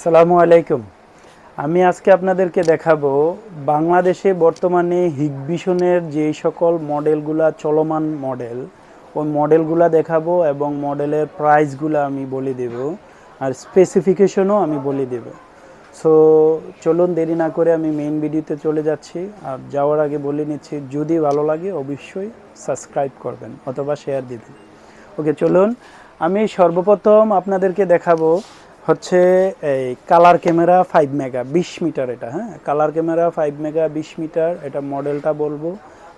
আসসালামু আলাইকুম। আমি আজকে আপনাদেরকে দেখাবো বাংলাদেশে বর্তমানে হিগবিশনের যেই সকল মডেলগুলা, চলমান মডেল, ওই মডেলগুলা দেখাবো এবং মডেলের প্রাইসগুলো আমি বলে দেব আর স্পেসিফিকেশনও আমি বলে দেব। সো চলুন দেরি না করে আমি মেইন ভিডিওতে চলে যাচ্ছি। আর যাওয়ার আগে বলে নিচ্ছি, যদি ভালো লাগে অবশ্যই সাবস্ক্রাইব করবেন অথবা শেয়ার দিবেন ওকে চলুন। আমি সর্বপ্রথম আপনাদেরকে দেখাবো হচ্ছে এই কালার ক্যামেরা ফাইভ মেগা বিশ মিটার এটা হ্যাঁ? কালার ক্যামেরা ফাইভ মেগা বিশ মিটার, এটা মডেলটা বলব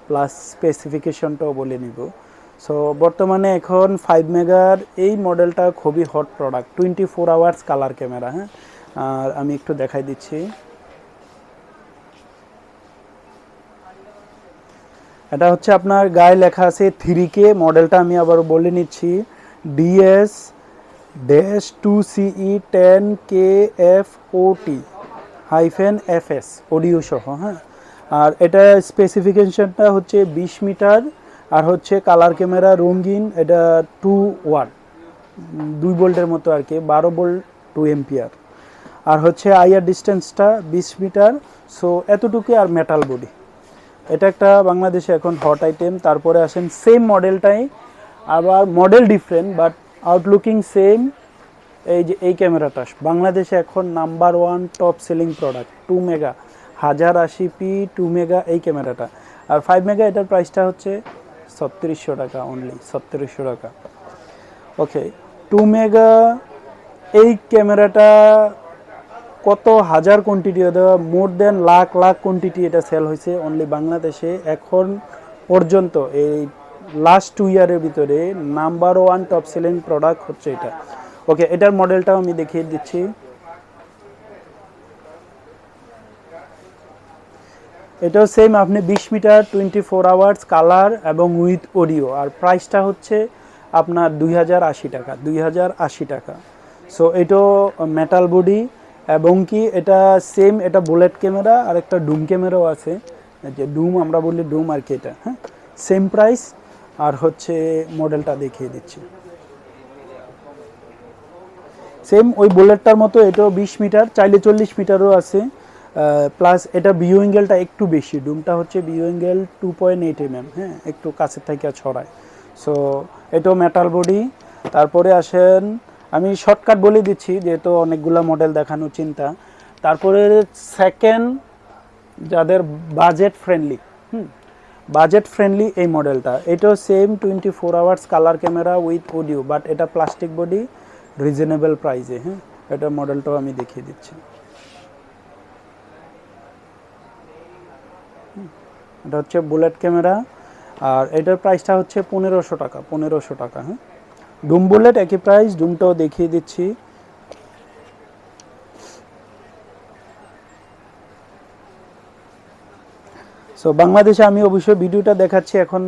প্লাস স্পেসিফিকেশনটাও বলে নিব। সো বর্তমানে এখন ফাইভ মেগার এই মডেলটা খুবই hot product twenty four hours colour camera হ্যাঁ? আর আমি একটু দেখাই দিচ্ছি। এটা হচ্ছে আপনার গায়ে লেখা আছে থ্রি কে মডেলটা আমি আবার বলে নিচ্ছি DS dash two CE ten K F O T hyphen F S audio সহ হ্যাঁ? আর এটা স্পেসিফিকেশনটা হচ্ছে বিশ মিটার আর হচ্ছে কালার ক্যামেরা রঙিন, এটা টু ওয়াট দুই ভোল্টের মতো আর কি, বারো ভোল্ট টু এম্পিয়ার আর হচ্ছে আইয়ার ডিস্টেন্সটা বিশ মিটার সো এতটুকু আর মেটাল বডি এটা একটা বাংলাদেশে এখন হট আইটেম তারপরে আসেন সেম মডেলটাই আবার model different but outlooking same এই যে এই ক্যামেরাটা বাংলাদেশে এখন number one top selling product two mega হাজার আশি পি টু মেগা এই ক্যামেরাটা আর ফাইভ মেগা এটার প্রাইসটা হচ্ছে ছত্রিশশো টাকা অনলি ছত্রিশশো টাকা। ওকে টু মেগা এই ক্যামেরাটা কত হাজার কোয়ান্টিটি দেওয়া more than lakh lakh quantity এটা সেল হয়েছে অনলি বাংলাদেশে, এখন পর্যন্ত এই লাস্ট টু ইয়ারের ভিতরে number one top selling product হচ্ছে এটা। ওকে এটার মডেলটাও আমি দেখিয়ে দিচ্ছি। এটাও সেম আপনি বিশ metre twenty four hours colour এবং উইথ অডিও আর প্রাইসটা হচ্ছে আপনার দুই হাজার আশি টাকা, দুই হাজার আশি টাকা। সো এটাও মেটাল বডি এবং কি এটা সেম এটা বুলেট ক্যামেরা আর একটা ডুম ক্যামেরাও আছে। যে ডুম আমরা বলি ডুম আর কি এটা হ্যাঁ? সেম প্রাইস আর হচ্ছে মডেলটা দেখিয়ে দিচ্ছি। সেম ওই বুলেটটার মতো এটাও বিশ মিটার, চাইলে চল্লিশ মিটারও আছে। প্লাস এটা ভিউ অ্যাঙ্গেলটা একটু বেশি ডুমটা হচ্ছে view angle two point eight M M হ্যাঁ একটু কাছের থেকে ছড়ায়। সো এটাও মেটাল বডি তারপরে আসেন, আমি শর্টকাট বলে দিচ্ছি, যেহেতু অনেকগুলো মডেল দেখানো চিন্তা। তারপরে সেকেন্ড যাদের budget friendly hmm budget friendly এই মডেলটা। এটাও same twenty four hours colour camera with audio but এটা প্লাস্টিক বডি রিজনেবল প্রাইসে হ্যাঁ? এটা মডেলটাও আমি দেখিয়ে দিচ্ছি। এটা হচ্ছে বুলেট ক্যামেরা আর এটার প্রাইসটা হচ্ছে পনেরোশো টাকা পনেরোশো টাকা হ্যাঁ? ডুম বুলেট একই প্রাইস ডুমটাও দেখিয়ে দিচ্ছি। সো বাংলাদেশে আমি অবশ্যই ভিডিওটা দেখাচ্ছি এখন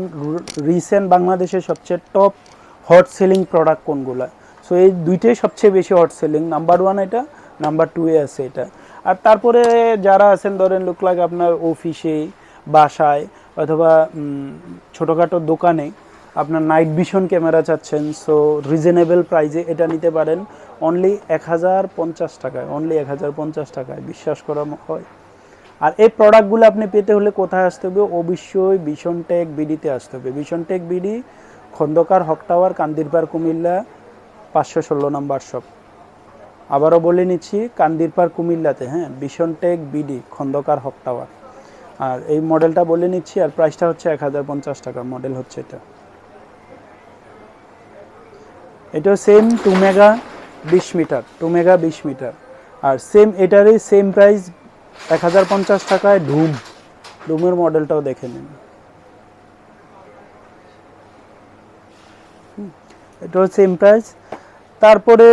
রিসেন্ট বাংলাদেশের সবচেয়ে টপ হট সেলিং প্রোডাক্ট কোনগুলো? সো এই দুইটাই সবচেয়ে বেশি হট সেলিং নাম্বার ওয়ান এটা নাম্বার টু এ আছে এটা। আর তারপরে যারা আছেন, ধরেন লোক লাগে আপনার অফিসে বাসায়, অথবা ছোটোখাটো দোকানে, আপনার নাইট ভিশন ক্যামেরা চাচ্ছেন সো রিজনেবল প্রাইজে এটা নিতে পারেন। অনলি এক হাজার পঞ্চাশ টাকায় অনলি এক হাজার পঞ্চাশ টাকায়, বিশ্বাস করা হয়। আর এই প্রোডাক্টগুলো আপনি পেতে হলে কোথায় আসতে হবে? অবশ্যই ভীষণ টেক বিডিতে আসতে হবে। Vision tech BD Khandakar Haque tower, Kandirpar, Comilla, পাঁচশো ষোলো নম্বর শপ আবারও বলে নিচ্ছি, কান্দিরপাড়, কুমিল্লাতে হ্যাঁ? Vision tech BD Khandakar Haque tower. আর এই মডেলটা বলে নিচ্ছি, আর প্রাইসটা হচ্ছে এক হাজার পঞ্চাশ টাকা। মডেল হচ্ছে এটা। এটাও সেম টু মেগা বিশ মিটার টু মেগা বিশ মিটার আর সেম এটারই সেম প্রাইস এক হাজার পঞ্চাশ টাকায় ডুম। ডুমের মডেলটাও দেখে নিন। এটা সেম প্রাইস তারপরে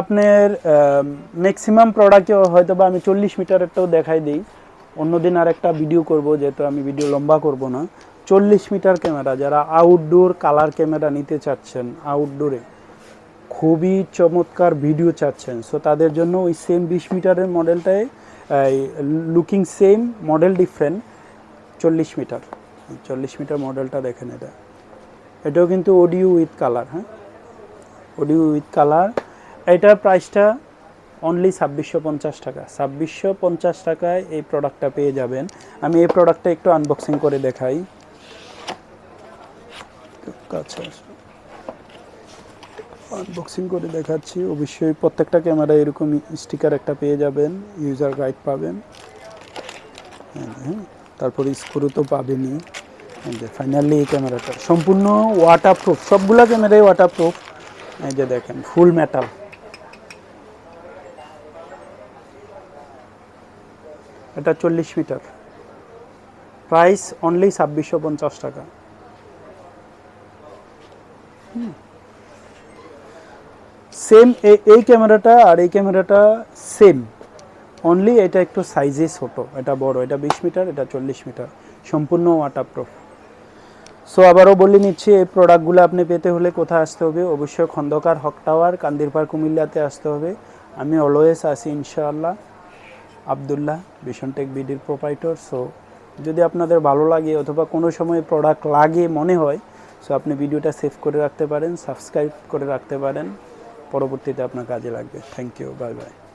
আপনার ম্যাক্সিমাম প্রোডাক্টে হয়তো বা আমি চল্লিশ মিটারেরটাও দেখাই দিই। অন্যদিন আর একটা ভিডিও করব, যেহেতু আমি ভিডিও লম্বা করব না। চল্লিশ মিটার ক্যামেরা, যারা আউটডোর কালার ক্যামেরা নিতে চাচ্ছেন আউটডোরে খুবই চমৎকার ভিডিও চাচ্ছেন। সো তাদের জন্য ওই সেম বিশ মিটারের মডেলটায় লুকিং সেম মডেল ডিফারেন্ট চল্লিশ মিটার। চল্লিশ মিটার মডেলটা দেখেন এটা। এটাও কিন্তু অডিও উইথ কালার হ্যাঁ? অডিও উইথ কালার এটার প্রাইসটা অনলি ছাব্বিশশো পঞ্চাশ টাকা। ছাব্বিশশো পঞ্চাশ টাকায় এই প্রোডাক্টটা পেয়ে যাবেন। আমি এই প্রোডাক্টটা একটু আনবক্সিং করে দেখাই। কাছে আনবক্সিং করে দেখাচ্ছি। অবশ্যই প্রত্যেকটা ক্যামেরা এরকম স্টিকার একটা পেয়ে যাবেন ইউজার গাইড পাবেন। হ্যাঁ, হ্যাঁ তারপর স্ক্রু তো পাবেনই। যে ফাইনালি এই ক্যামেরাটা। সম্পূর্ণ ওয়াটারপ্রুফ সবগুলো ক্যামেরাই ওয়াটারপ্রুফ এই যে দেখেন ফুল মেটাল এটা চল্লিশ মিটার। প্রাইস অনলি ছাব্বিশশো পঞ্চাশ টাকা। সেম এই ক্যামেরাটা আর এই ক্যামেরাটা সেম অনলি এটা একটু সাইজে ছোট, এটা বড়, এটা বিশ মিটার এটা চল্লিশ মিটার সম্পূর্ণ ওয়াটারপ্রুফ সো আবারও বলে নিচ্ছি, এই প্রোডাক্টগুলো আপনি পেতে হলে কোথায় আসতে হবে? অবশ্যই খন্দকার হক টাওয়ার কান্দিরপাড় কুমিল্লাতে আসতে হবে। আমি অলওয়েজ আসি ইনশাআল্লাহ। আবদুল্লাহ বিশনটেক বিডির প্রোপাইটর সো যদি আপনাদের ভালো লাগে অথবা কোনো সময় প্রোডাক্ট লাগে মনে হয় সো আপনি ভিডিওটা সেভ করে রাখতে পারেন সাবস্ক্রাইব করে রাখতে পারেন। পরবর্তীতে আপনার কাজে লাগবে। Thank you bye bye